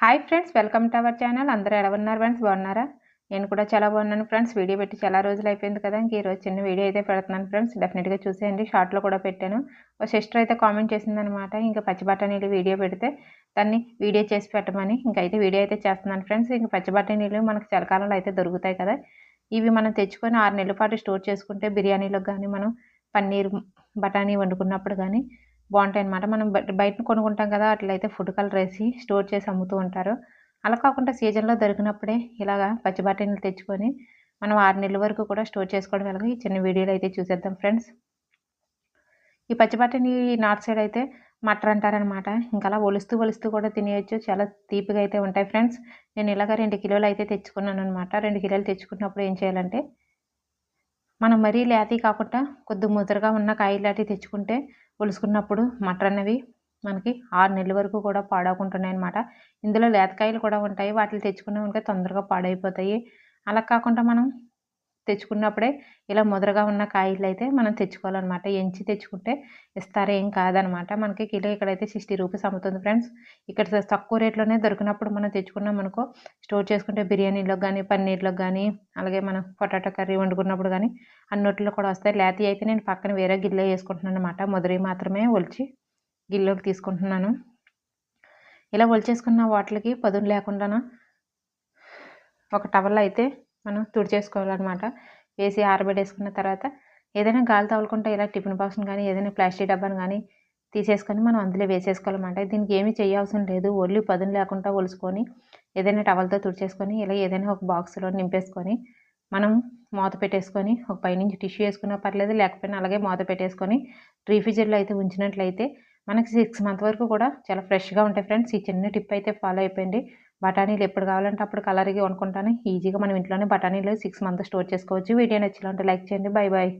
Hi friends welcome to our channel. అందరూ ఎలా ఉన్నారు ఫ్రెండ్స్? బాగున్నారా? నేను కూడా చాలా బాగున్నాను ఫ్రెండ్స్. వీడియో పెట్టి చాలా రోజులు అయిపోయింది కదా ఇంక ఈరోజు చిన్న వీడియో అయితే పెడుతున్నాను ఫ్రెండ్స్. డెఫినెట్గా చూసేయండి. షార్ట్లో కూడా పెట్టాను. ఒక సిస్టర్ అయితే కామెంట్ చేసిందనమాట ఇంకా పచ్చి నీళ్ళు వీడియో పెడితే దాన్ని వీడియో చేసి పెట్టమని. ఇంకైతే అయితే వీడియో అయితే చేస్తున్నాను ఫ్రెండ్స్. ఇంకా పచ్చి నీళ్ళు మనకు చలికాలంలో అయితే దొరుకుతాయి కదా ఇవి మనం తెచ్చుకొని ఆరు నెలల పాటు స్టోర్ చేసుకుంటే బిర్యానీలకు కానీ మనం పన్నీర్ బఠానీ వండుకున్నప్పుడు కానీ బాగుంటాయి అనమాట మనం బయట కొనుక్కుంటాం కదా అట్లయితే ఫుడ్ కలర్ వేసి స్టోర్ చేసి అమ్ముతూ ఉంటారు. అలా కాకుండా సీజన్లో దొరికినప్పుడే ఇలాగా పచ్చి బఠానీలు తెచ్చుకొని మనం ఆరు నెలల వరకు కూడా స్టోర్ చేసుకోవడం వల్ల ఈ చిన్న వీడియోలో అయితే చూసేద్దాం ఫ్రెండ్స్. ఈ పచ్చి బఠానీ నార్త్ సైడ్ అయితే మటర్ అంటారనమాట ఇంకా అలా ఒలుస్తూ ఒలుస్తూ కూడా తినేయచ్చు. చాలా తీపిగా అయితే ఉంటాయి ఫ్రెండ్స్. నేను ఇలాగ రెండు కిలోలు అయితే తెచ్చుకున్నాను అనమాట రెండు కిలోలు తెచ్చుకున్నప్పుడు ఏం చేయాలంటే మనం మరీ లేతీ కాకుండా కొద్ది ముదరగా ఉన్న కాయలు లాంటివి తెచ్చుకుంటే ఒలుసుకున్నప్పుడు మటర్ అనేవి మనకి ఆరు నెలల వరకు కూడా పాడవకుంటున్నాయి అనమాట ఇందులో లేతకాయలు కూడా ఉంటాయి. వాటిని తెచ్చుకున్నాం ఉంటే తొందరగా పాడైపోతాయి. అలా కాకుండా మనం తెచ్చుకున్నప్పుడే ఇలా ముదరగా ఉన్న కాయలు అయితే మనం తెచ్చుకోవాలన్నమాట. ఎంచి తెచ్చుకుంటే ఇస్తారే ఏం కాదనమాట మనకి కిలో ఇక్కడైతే సిక్స్టీ రూపీస్ అమ్ముతుంది ఫ్రెండ్స్. ఇక్కడ తక్కువ రేట్లోనే దొరికినప్పుడు మనం తెచ్చుకున్నాం అనుకో స్టోర్ చేసుకుంటే బిర్యానీలో కానీ పన్నీర్లో కానీ అలాగే మనం పొటాటో కర్రీ వండుకున్నప్పుడు కానీ అన్నిటిలో కూడా వస్తాయి. లేతి అయితే నేను పక్కన వేరే గిన్నెలో వేసుకుంటున్నాను అనమాట ముదరి మాత్రమే ఒలిచి గిన్నెలోకి తీసుకుంటున్నాను. ఇలా ఒలిచేసుకున్న వాటికి పదును లేకుండా ఒక టవల్ అయితే మనం తుడిచేసుకోవాలన్నమాట. వేసి ఆరబెట్టేసుకున్న తర్వాత ఏదైనా గాలి తగులుకుంటే ఇలా టిఫిన్ బాక్స్ని కానీ ఏదైనా ప్లాస్టిక్ డబ్బాను కానీ తీసేసుకొని మనం అందులో వేసేసుకోవాలన్నమాట. దీనికి ఏమీ చేయాల్సిన లేదు. ఒళ్ళు పదును లేకుండా ఒలుసుకొని ఏదైనా టవల్తో తుడిచేసుకొని ఇలా ఏదైనా ఒక బాక్స్లో నింపేసుకొని మనం మూత పెట్టేసుకొని ఒక పైనుంచి టిష్యూ వేసుకున్నా పర్లేదు లేకపోయినా అలాగే మూత పెట్టేసుకొని రీఫ్రిజర్లో అయితే ఉంచినట్లయితే మనకి సిక్స్ మంత్ వరకు కూడా చాలా ఫ్రెష్గా ఉంటాయి ఫ్రెండ్స్ ఈ చిన్న టిప్ అయితే ఫాలో అయిపోయింది. బఠానీలు ఎప్పుడు కావాలంటే అప్పుడు కలర్గా వండుకుంటాను ఈజీగా మనం ఇంట్లోనే బఠానీలు సిక్స్ మంత్ స్టోర్ చేసుకోవచ్చు. వీడియో నచ్చినట్టు లైక్ చేయండి. Bye bye